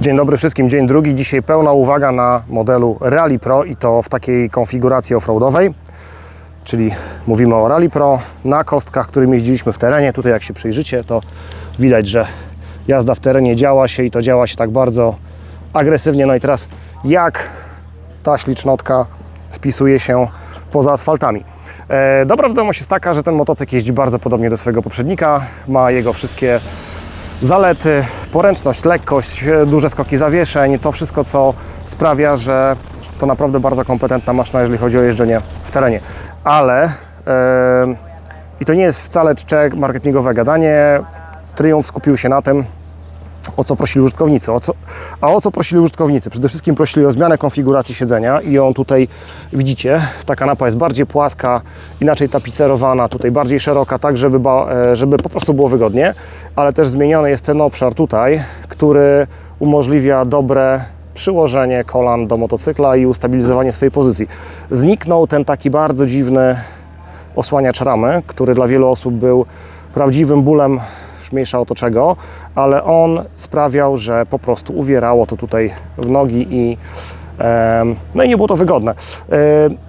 Dzień dobry wszystkim, dzień drugi. Dzisiaj pełna uwaga na modelu Rally Pro i to w takiej konfiguracji offroadowej. Czyli mówimy o Rally Pro na kostkach, którym jeździliśmy w terenie. Tutaj jak się przyjrzycie, to widać, że jazda w terenie działa się i to działa się tak bardzo agresywnie. No i teraz jak ta ślicznotka spisuje się poza asfaltami. E, dobra wiadomość jest taka, że ten motocykl jeździ bardzo podobnie do swojego poprzednika. Ma jego wszystkie zalety, poręczność, lekkość, duże skoki zawieszeń, to wszystko, co sprawia, że to naprawdę bardzo kompetentna maszyna, jeżeli chodzi o jeżdżenie w terenie. Ale e, i to nie jest wcale czcze marketingowe gadanie. Triumph skupił się na tym, o co prosili użytkownicy. O co, a o co prosili użytkownicy? Przede wszystkim prosili o zmianę konfiguracji siedzenia i ją tutaj widzicie. Ta kanapa jest bardziej płaska, inaczej tapicerowana, tutaj bardziej szeroka, tak żeby, ba, e, żeby po prostu było wygodnie, ale też zmieniony jest ten obszar tutaj, który umożliwia dobre przyłożenie kolan do motocykla i ustabilizowanie swojej pozycji. Zniknął ten taki bardzo dziwny osłaniacz ramy, który dla wielu osób był prawdziwym bólem już mniejsza o to czego, ale on sprawiał, że po prostu uwierało to tutaj w nogi i no i nie było to wygodne. E,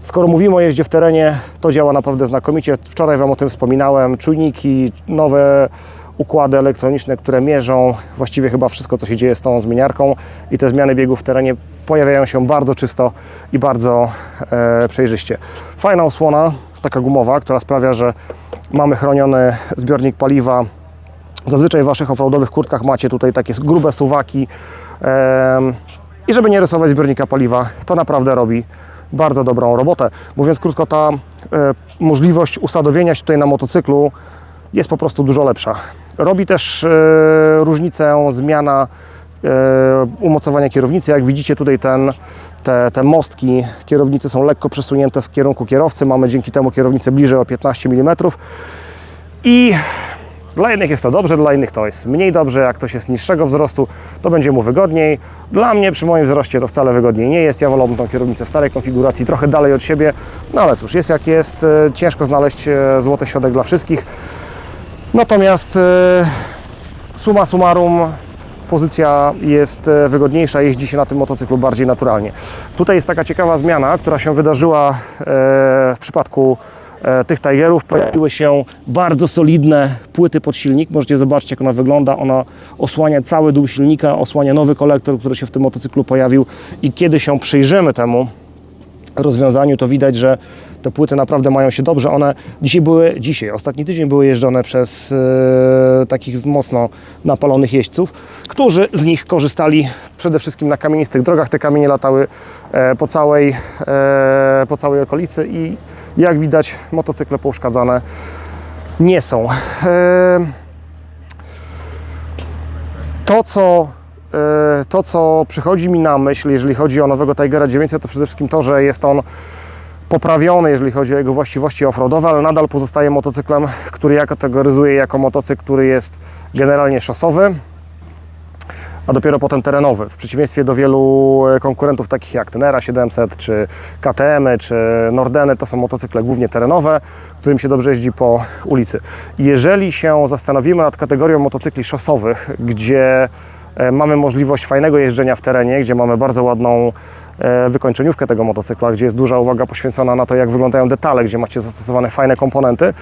Skoro mówimy o jeździe w terenie, to działa naprawdę znakomicie. Wczoraj Wam o tym wspominałem. Czujniki, nowe układy elektroniczne, które mierzą właściwie chyba wszystko, co się dzieje z tą zmieniarką i te zmiany biegów w terenie pojawiają się bardzo czysto i bardzo e, przejrzyście. Fajna osłona, taka gumowa, która sprawia, że mamy chroniony zbiornik paliwa Zazwyczaj w Waszych offroadowych kurtkach macie tutaj takie grube suwaki i żeby nie rysować zbiornika paliwa, to naprawdę robi bardzo dobrą robotę. Mówiąc krótko, ta e, możliwość usadowienia się tutaj na motocyklu jest po prostu dużo lepsza. Robi też e, różnicę zmiana e, umocowania kierownicy. Jak widzicie tutaj ten, te, te mostki kierownicy są lekko przesunięte w kierunku kierowcy. Mamy dzięki temu kierownicę bliżej o 15 mm. I dla jednych jest to dobrze, dla innych to jest mniej dobrze. Jak ktoś jest niższego wzrostu, to będzie mu wygodniej. Dla mnie przy moim wzroście to wcale wygodniej nie jest. Ja wolałbym tą kierownicę w starej konfiguracji, trochę dalej od siebie. No ale cóż, jest jak jest. E, Ciężko znaleźć e, złoty środek dla wszystkich. Natomiast e, summa summarum pozycja jest wygodniejsza, jeździ się na tym motocyklu bardziej naturalnie. Tutaj jest taka ciekawa zmiana, która się wydarzyła w przypadku tych Tigerów. Pojawiły się bardzo solidne płyty pod silnik. Możecie zobaczyć, jak ona wygląda. Ona osłania cały dół silnika, osłania nowy kolektor, który się w tym motocyklu pojawił. I kiedy się przyjrzymy temu, rozwiązaniu, to widać, że te płyty naprawdę mają się dobrze. One dzisiaj były, dzisiaj, ostatni tydzień były jeżdżone przez e, takich mocno napalonych jeźdźców, którzy z nich korzystali przede wszystkim na kamienistych drogach. Te kamienie latały e, po całej, e, po całej okolicy i jak widać motocykle pouszkadzane nie są. E, to, co, to, co przychodzi mi na myśl, jeżeli chodzi o nowego Tigera 900, to przede wszystkim to, że jest on poprawiony, jeżeli chodzi o jego właściwości offroadowe, ale nadal pozostaje motocyklem, który ja kategoryzuję jako motocykl, który jest generalnie szosowy, a dopiero potem terenowy. W przeciwieństwie do wielu e, konkurentów takich jak Tenera 700, czy KTM, czy Nordeny, to są motocykle głównie terenowe, którym się dobrze jeździ po ulicy. Jeżeli się zastanowimy nad kategorią motocykli szosowych, gdzie e, mamy możliwość fajnego jeżdżenia w terenie, gdzie mamy bardzo ładną wykończeniówkę tego motocykla, gdzie jest duża uwaga poświęcona na to, jak wyglądają detale, gdzie macie zastosowane fajne komponenty,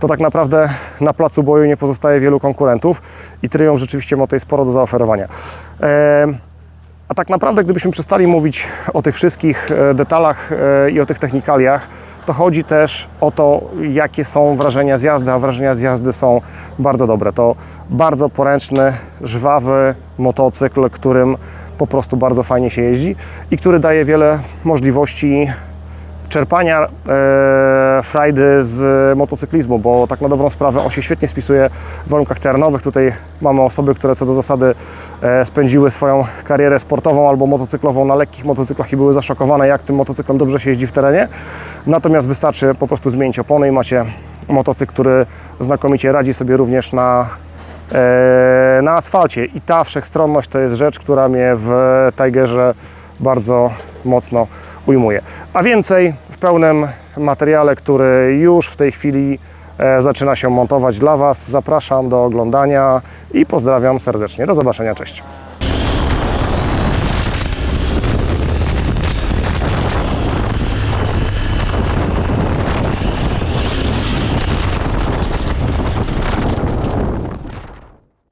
to tak naprawdę na placu boju nie pozostaje wielu konkurentów i Triumph rzeczywiście ma tutaj sporo do zaoferowania. E, a tak naprawdę, gdybyśmy przestali mówić o tych wszystkich e, detalach e, i o tych technikaliach, chodzi też o to, jakie są wrażenia z jazdy, a wrażenia z jazdy są bardzo dobre. To bardzo poręczny, żwawy motocykl, którym po prostu bardzo fajnie się jeździ i który daje wiele możliwości czerpania e, frajdy z motocyklizmu, bo tak na dobrą sprawę on się świetnie spisuje w warunkach terenowych. Tutaj mamy osoby, które co do zasady e, spędziły swoją karierę sportową albo motocyklową na lekkich motocyklach i były zaszokowane, jak tym motocyklem dobrze się jeździ w terenie. Natomiast wystarczy po prostu zmienić opony i macie motocykl, który znakomicie radzi sobie również na e, na asfalcie i ta wszechstronność to jest rzecz, która mnie w Tigerze bardzo mocno ujmuje. A więcej w pełnym materiale, który już w tej chwili e, zaczyna się montować dla Was. Zapraszam do oglądania i pozdrawiam serdecznie. Do zobaczenia, cześć.